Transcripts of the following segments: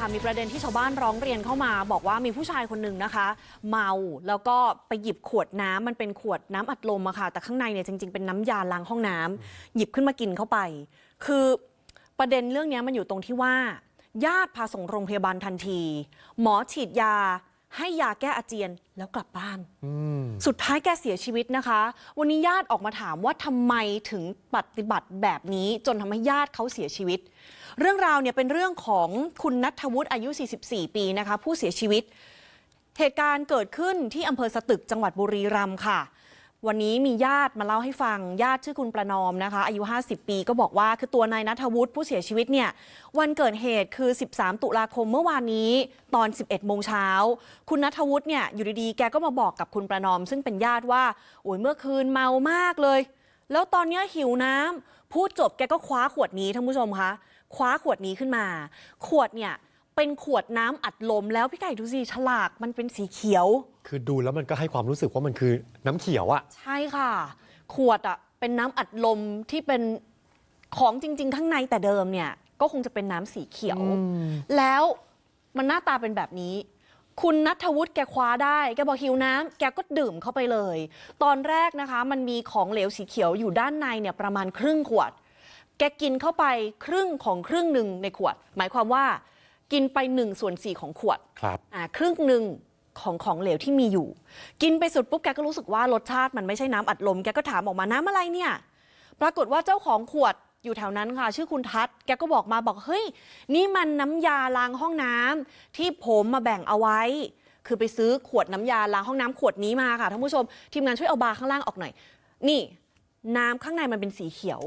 ค่ะมีประเด็นที่ชาวบ้านร้องเรียนเข้ามาบอกว่ามีผู้ชายคนหนึ่งนะคะ เมาแล้วก็ไปหยิบขวดน้ำมันเป็นขวดน้ำอัดลมอะค่ะ แต่ข้างในเนี่ยจริงๆเป็นน้ำยาล้างห้องน้ำหยิบขึ้นมากินเข้าไป คือประเด็นเรื่องนี้มันอยู่ตรงที่ว่า ญาติพาส่งโรงพยาบาลทันที หมอฉีดยา ให้ยาแก้อาเจียนแล้วกลับบ้านอืมสุดท้ายแกเสียชีวิตนะคะ วันนี้ญาติออกมาถามว่าทำไมถึงปฏิบัติแบบนี้จนทำให้ญาติเขาเสียชีวิต เรื่องราวเนี่ยเป็นเรื่องของคุณนัทวุฒิอายุ 44 ปีนะคะ ผู้เสียชีวิต เหตุการณ์เกิดขึ้นที่อำเภอสตึกจังหวัดบุรีรัมย์ค่ะ วันนี้มีญาติมาเล่าให้ฟัง ญาติชื่อคุณประนอมนะคะ อายุ 50 ปีก็บอกว่าคือตัวนายนัทวุฒิผู้เสียชีวิตเนี่ย วันเกิดเหตุคือ 13 ตุลาคมเมื่อวานนี้ตอน 11 โมงเช้า คุณนัทวุฒิเนี่ยอยู่ดีๆ แกก็มาบอกกับคุณประนอม ซึ่งเป็นญาติว่าโอ้ยเมื่อคืนเมามากเลย แล้วตอนนี้หิวน้ำพูดจบแกก็คว้าขวดนี้ท่านผู้ชมคะคว้าขวดนี้ขึ้นมา ขวดเนี่ย เป็นขวดน้ำอัดลมแล้วพี่ไก่ดูสิฉลากมันเป็นสีเขียว คือดูแล้วมันก็ให้ความรู้สึกว่ามันคือน้ำเขียวอะใช่ค่ะ ขวดอะเป็นน้ำอัดลมที่เป็นของจริง ๆ ข้างในแต่เดิมเนี่ย ก็คงจะเป็นน้ำสีเขียว แล้วมันหน้าตาเป็นแบบนี้ คุณนัทวุฒิแกคว้าได้ แกบอกหิวน้ำแกก็ดื่มเข้าไปเลย ตอนแรกนะคะ มันมีของเหลวสีเขียวอยู่ด้านในเนี่ยประมาณครึ่งขวด แกกินเข้าไปครึ่งของครึ่งหนึ่งในขวด หมายความว่า กินไปหนึ่งส่วนสี่ของขวดครับอ่าครึ่งหนึ่งของของเหลวที่มีอยู่ กินไปสุดปุ๊บแกก็รู้สึกว่ารสชาติมันไม่ใช่น้ำอัดลมแกก็ถามออกมาน้ำอะไรเนี่ย ปรากฏว่าเจ้าของขวดอยู่แถวนั้นค่ะ ชื่อคุณทัศน์แกก็บอกมาบอกเฮ้ย นี่มันน้ำยาล้างห้องน้ำที่ผมมาแบ่งเอาไว้ คือไปซื้อขวดน้ำยาล้างห้องน้ำขวดนี้มาค่ะท่านผู้ชม ทีมงานช่วยเอาบาร์ข้างล่างออกหน่อย นี่ น้ำข้างในมันเป็นสีเขียว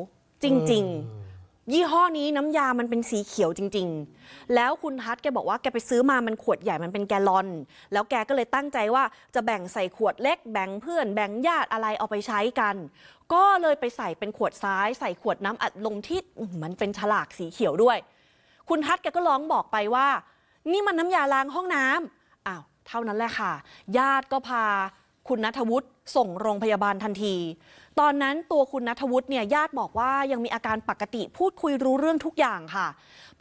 จริง ๆ ยี่ห้อนี้น้ำยามันเป็นสีเขียวจริง ๆ แล้วคุณทัศน์แกบอกว่าแกไปซื้อมามันขวดใหญ่มันเป็นแกลลอน แล้วแกก็เลยตั้งใจว่าจะแบ่งใส่ขวดเล็ก แบ่งเพื่อน แบ่งญาติอะไรเอาไปใช้กัน ก็เลยไปใส่เป็นขวดซ้าย ใส่ขวดน้ำอัดลมที่มันเป็นฉลากสีเขียวด้วย คุณทัศน์แกก็ร้องบอกไปว่า นี่มันน้ำยาล้างห้องน้ำอ้าวเท่านั้นแหละค่ะ ญาติก็พาคุณนัทวุฒิส่งโรงพยาบาลทันที ตอนนั้นตัวคุณนัทวุฒิเนี่ยญาติบอกว่ายังมีอาการปกติพูดคุยรู้เรื่องทุกอย่างค่ะ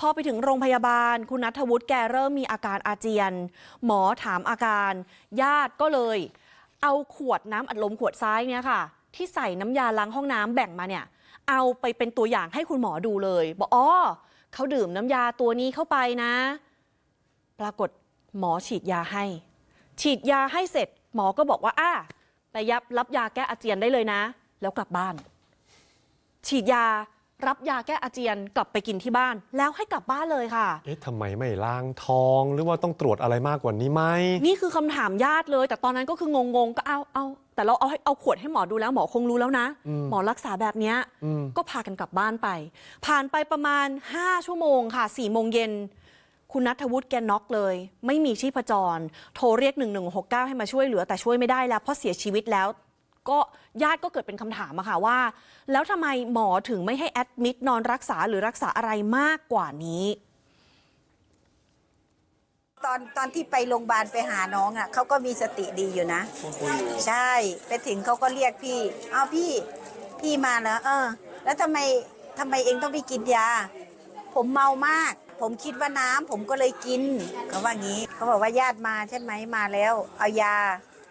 พอไปถึงโรงพยาบาล คุณนัทวุฒิแกเริ่มมีอาการอาเจียน หมอถามอาการ ญาติก็เลย เอาขวดน้ำอัดลมขวดซ้ายเนี่ยค่ะ ที่ใส่น้ำยาล้างห้องน้ำแบ่งมาเนี่ย เอาไปเป็นตัวอย่างให้คุณหมอดูเลย บอกอ๋อเขาดื่มน้ำยาตัวนี้เข้าไปนะ ปรากฏหมอฉีดยาให้ ฉีดยาให้เสร็จ หมอก็บอกว่าอ่าไปยับรับยาแก้อาเจียนได้เลยนะ แล้วกลับบ้าน ฉีดยารับยาแก้อาเจียนกลับไปกินที่บ้าน แล้วให้กลับบ้านเลยค่ะ เอ๊ะทำไมไม่ล้างท้องหรือว่าต้องตรวจอะไรมากกว่านี้ไหม นี่คือคำถามญาติเลย แต่ตอนนั้นก็คืองงๆก็เอาเอาแต่เราเอาให้เอาขวดให้หมอดูแล้วหมอคงรู้แล้วนะอืมหมอรักษาแบบเนี้ยอืมก็พากันกลับบ้านไป ผ่านไปประมาณ 5 ชั่วโมงค่ะ4โมงเย็นคุณนัทวุฒิแกน็อกเลย ไม่มีชีพจร โทรเรียก 1169 ให้มาช่วยเหลือแต่ช่วยไม่ได้แล้วเพราะเสียชีวิตแล้ว ก็ญาติก็เกิดเป็นคำถามอะค่ะว่า แล้วทำไมหมอถึงไม่ให้แอดมิดนอนรักษาหรือรักษาอะไรมากกว่านี้ตอนตอนที่ไปโรงพยาบาลไปหาน้องอะเขาก็มีสติดีอยู่นะ ใช่ไปถึงเขาก็เรียกพี่อ้าวพี่พี่มาเหรอเออ แล้วทำไมทำไมเองต้องไปกินยา ผมเมามาก ผมคิดว่าน้ำผมก็เลยกินเขาว่างี้เขาบอกว่าญาติมาใช่ไหมมาแล้ว เอายา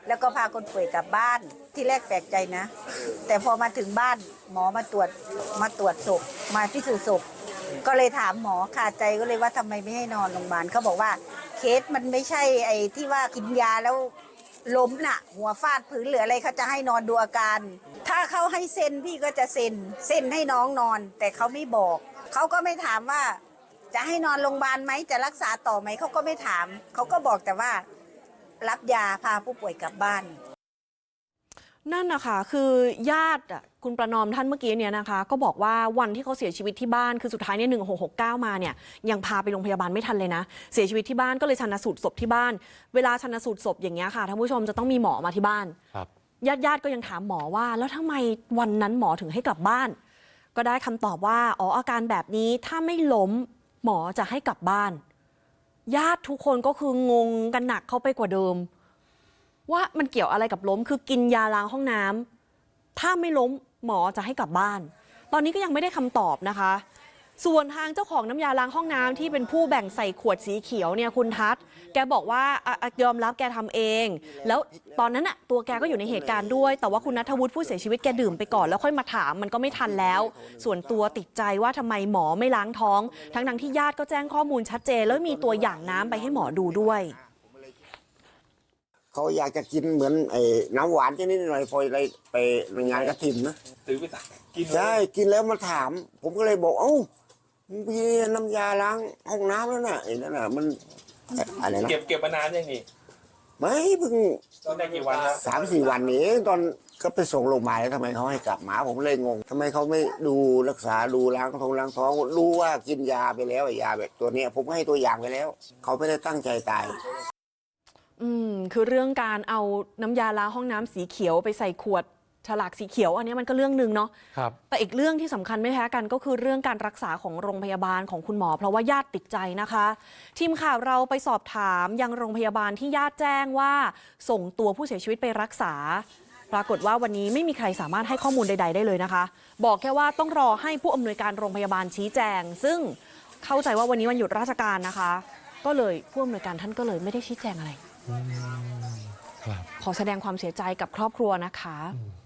แล้วก็พาคนป่วยกลับบ้านที่แรกแปลกใจนะ แต่พอมาถึงบ้านหมอมาตรวจมาตรวจศพมาพิสูจน์ศพก็เลยถามหมอขาดใจก็เลยว่าทำไมไม่ให้นอนโรงพยาบาลเขาบอกว่า เคสมันไม่ใช่ไอ้ที่ว่ากินยาแล้วล้มน่ะ หัวฟาดพื้นหรืออะไรเขาจะให้นอนดูอาการ ถ้าเขาให้เซ็นพี่ก็จะเซ็นเซ็นให้น้องนอน แต่เขาไม่บอกเขาก็ไม่ถามว่า จะให้นอนโรงพยาบาลไหมจะรักษาต่อไหมเขาก็ไม่ถามเขาก็บอกแต่ว่า รับยาพาผู้ป่วยกลับบ้าน นั่นนะคะคือญาติอะคุณประนอมท่านเมื่อกี้เนี่ยนะคะ ก็บอกว่าวันที่เขาเสียชีวิตที่บ้านคือสุดท้ายเนี่ยหนึ่งหกหกเก้ามาเนี่ยยังพาไปโรงพยาบาลไม่ทันเลยนะ เสียชีวิตที่บ้านก็เลยชันสูตรศพที่บ้าน เวลาชันสูตรศพอย่างเงี้ยค่ะท่านผู้ชมจะต้องมีหมอมาที่บ้านครับ ญาติญาติๆก็ยังถามหมอว่า แล้วทำไมวันนั้นหมอถึงให้กลับบ้าน ก็ได้คำตอบว่าอ๋ออาการแบบนี้ถ้าไม่ล้มหมอจะให้กลับบ้าน ญาติทุกคนก็คืองงกันหนักเข้าไปกว่าเดิม ว่ามันเกี่ยวอะไรกับล้มคือกินยาล้างห้องน้ำถ้าไม่ล้มหมอจะให้กลับบ้าน ตอนนี้ก็ยังไม่ได้คำตอบนะคะ ส่วนทางเจ้าของน้ำยาล้างห้องน้ำที่เป็นผู้แบ่งใส่ขวดสีเขียวเนี่ยคุณทัศน์แกบอกว่าอะอะยอมรับแกทำเอง แล้วตอนนั้นอะตัวแกก็อยู่ในเหตุการณ์ด้วย แต่ว่าคุณนัทวุฒิผู้เสียชีวิตแกดื่มไปก่อนแล้วค่อยมาถามมันก็ไม่ทันแล้ว ส่วนตัวติดใจว่าทำไมหมอไม่ล้างท้อง ทั้งๆที่ญาติก็แจ้งข้อมูลชัดเจน แล้วมีตัวอย่างน้ำไปให้หมอดูด้วยเขาอยากจะกินเหมือนไอ้น้ำหวานชนิดหน่อยพอไปไปงานกระถิ่นนะซื้อไปสั่งกินเลยใช่กินแล้วมาถาม ผมก็เลยบอกเอ้า มีน้ำยาล้างห้องน้ำแล้วน่ะไอ้นั่นน่ะมันอะไรนะเก็บเก็บมานานยังนี่ไม่เพิ่งตอนได้กี่วันแล้วสามสี่วันนี้ตอนก็ไปส่งโรงพยาบาลแล้วทำไมเขาให้กลับมาผมเลยงงทำไมเขาไม่ดูรักษาดูล้างท้องล้างท้องรู้ว่ากินยาไปแล้วไอ้ยาแบบตัวเนี้ยผมก็ให้ตัวอย่างไปแล้ว เขาไม่ได้ตั้งใจตายอืมคือเรื่องการเอาน้ำยาล้างห้องน้ำสีเขียวไปใส่ขวด ฉลากสีเขียวอันนี้มันก็เรื่องหนึ่งเนาะครับแต่อีกเรื่องที่สำคัญไม่แพ้กันก็คือเรื่องการรักษาของโรงพยาบาลของคุณหมอ เพราะว่าญาติติดใจนะคะ ทีมข่าวเราไปสอบถามยังโรงพยาบาลที่ญาติแจ้งว่า ส่งตัวผู้เสียชีวิตไปรักษา ปรากฏว่าวันนี้ไม่มีใครสามารถให้ข้อมูลใด ๆ ได้เลยนะคะ บอกแค่ว่าต้องรอให้ผู้อำนวยการโรงพยาบาลชี้แจง ซึ่งเข้าใจว่าวันนี้วันหยุดราชการนะคะ ก็เลยผู้อำนวยการท่านก็เลยไม่ได้ชี้แจงอะไรครับขอแสดงความเสียใจกับครอบครัวนะคะอืม